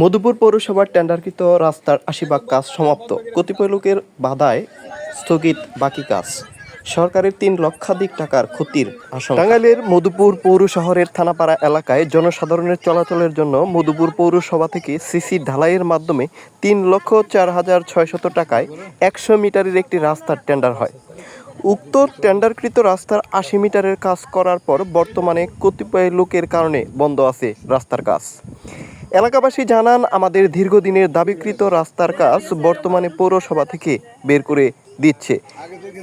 মধুপুর পৌরসভার টেন্ডারকৃত রাস্তার আশিভাগ কাজ সমাপ্ত। কতিপয় লোকের বাধায় স্থগিত বাকি কাজ। সরকারের তিন লক্ষাধিক টাকার ক্ষতির আশঙ্কা। টাঙ্গাইলের মধুপুর পৌর শহরের থানাপাড়া এলাকায় জনসাধারণের চলাচলের জন্য মধুপুর পৌরসভা থেকে সিসি ঢালাইয়ের মাধ্যমে তিন লক্ষ চার হাজার ছয়শত টাকায় একশো মিটারের একটি রাস্তার টেন্ডার হয়। উক্ত টেন্ডারকৃত রাস্তার আশি মিটারের কাজ করার পর বর্তমানে কতিপয় লোকের কারণে বন্ধ আছে রাস্তার কাজ। এলাকাবাসী জানান আমাদের দীর্ঘদিনের দাবিকৃত রাস্তার কাজ বর্তমানে পৌরসভা থেকে বের করে দিচ্ছে।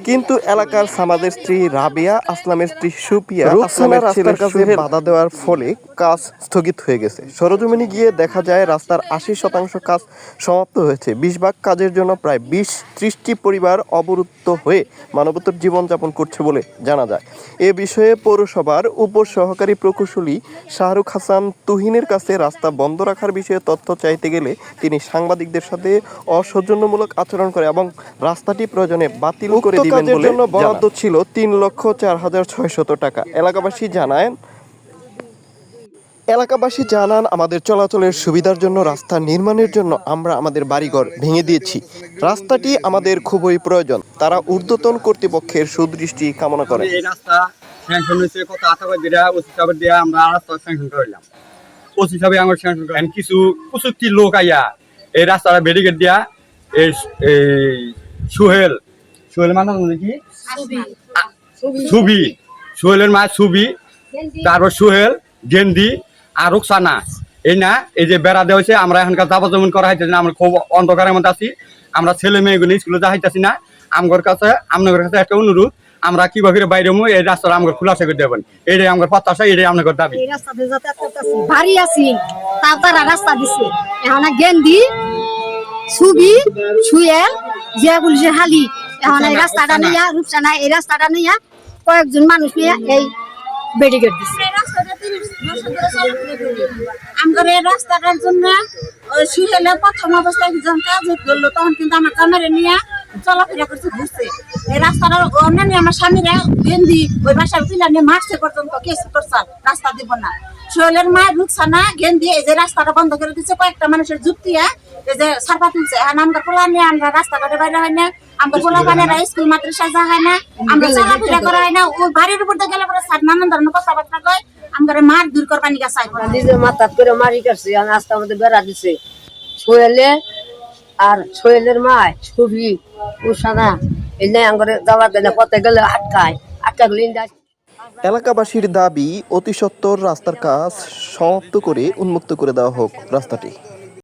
কিন্তু এলাকার সামাদের স্ত্রী রাবিয়া আসলামের স্ত্রী সুপিয়া আসলামের রাস্তার কাছে বাধা দেওয়ার ফলে কাজ স্থগিত হয়ে গেছে। সরজমিনে গিয়ে দেখা যায় রাস্তার আশি শতাংশ কাজ সমাপ্ত হয়েছে। বিশ ভাগ কাজের জন্য প্রায় বিশ ত্রিশটি পরিবার অবরুদ্ধ হয়ে মানবতর জীবনযাপন করছে বলে জানা যায়। এ বিষয়ে পৌরসভার উপ সহকারী প্রকৌশলী শাহরুখ হাসান তুহিনের কাছে রাস্তা বন্ধ রাখার বিষয়ে তথ্য চাইতে গেলে তিনি সাংবাদিকদের সাথে অসৌজন্যমূলক আচরণ করে এবং রাস্তাটি প্রয়োজনে বাতিল করে দিবেন বলে বরাদ্দ ছিল তিন লক্ষ চার হাজার ছয়শত টাকা। এলাকাবাসী জানায় এলাকাবাসী জানান আমাদের চলাচলের সুবিধার জন্য রাস্তা নির্মাণের জন্য আমরা আমাদের বাড়িঘর ভেঙে দিয়েছি। রাস্তাটি আমাদের খুবই প্রয়োজন। তারা ঊর্ধ্বতন কর্তৃপক্ষের সুদৃষ্টি কামনা করে। এই রাস্তা স্যাংশন হয়েছে কত আশাবাদ দিয়া ওসি সাহেবের দিয়া আমরা রাস্তা স্যাংশন করলাম ওসি সাহেব আমার স্যাংশন করেন কিছু পঁচাত্তর লোক আইয়া এই রাস্তাটা ব্যারিকেড দিয়া এই সুহেল। সুহেল মানে হলো কি? সুবি। সুহেলের মা সুবি তারপর সুহেল গেন্দি আর রুকসানা। এই না এই যে বেড়া দেওয়া হয়েছে আমরা এখনকার যাবজীবন করা হয়েছে না আমরা খুব অন্ধকারের মধ্যে আছি। আমরা ছেলে মেয়েগুলো স্কুলে যাইতেছি না। আমগর কাছে আপনাদের কাছে একটা অনুরোধ আমরা কীভাবে বাইরে মু এই রাস্তাটা আমাকে খোলাসা করে দেবেন। এটাই আমার প্রত্যাশা এটাই আপনাদের দাবি। ভারী আছি তাও তারা রাস্তা দিছে। এখন গেন্দি ছবি ছুয়েল জিয়া পুলিশের হালি এখন এই রাস্তাটা নিয়া রূপসানা এই রাস্তাটা নিয়া কয়েকজন মানুষ নিয়ে এই বেডিগেট দিছে। আমার এই রাস্তাটার জন্য ওই সুহেলে প্রথম অবস্থায় যখন কাজ করল তখন কিন্তু আমার কামেরে নিয়ে চলাফেরা করছে ঘুরছে। এই রাস্তাটার অন্যান্য আমার স্বামীরা গেন্দি ওই বাসার পিলা নিয়ে মারছে পর্যন্ত কেস করছে রাস্তা দিব না। সোহেলের মা রুকসানা গেন্দি এই যে রাস্তাটা বন্ধ করে দিচ্ছে কয়েকটা মানুষের যুক্তিয়া এই যে সারপা তুলছে এখন আমরা পোলা নিয়ে আমরা রাস্তাঘাটে বাইরে হয় না আমরা পোলা বানেরা স্কুল মাদ্রাসা যা হয় না আমরা চলাফেরা করা হয় না ওই বাড়ির উপর দিয়ে গেলে পরে স্যার নানান ধরনের কথাবার্তা কয় আমরা মার দূর করবানি গা চাই মাথাত করে মারি কাটছে আস্তে আমাদের বেড়া দিছে। সোহেলে আর সোহেলের মা ছবি উষানা এই যে আঙ্গরে যাওয়া গেলে পথে গেলে আটকায় আটকা গেলে এলাকাবাসীর দাবি অতি সত্বর রাস্তার কাজ সমাপ্ত করে উন্মুক্ত করে দেওয়া হোক রাস্তাটি।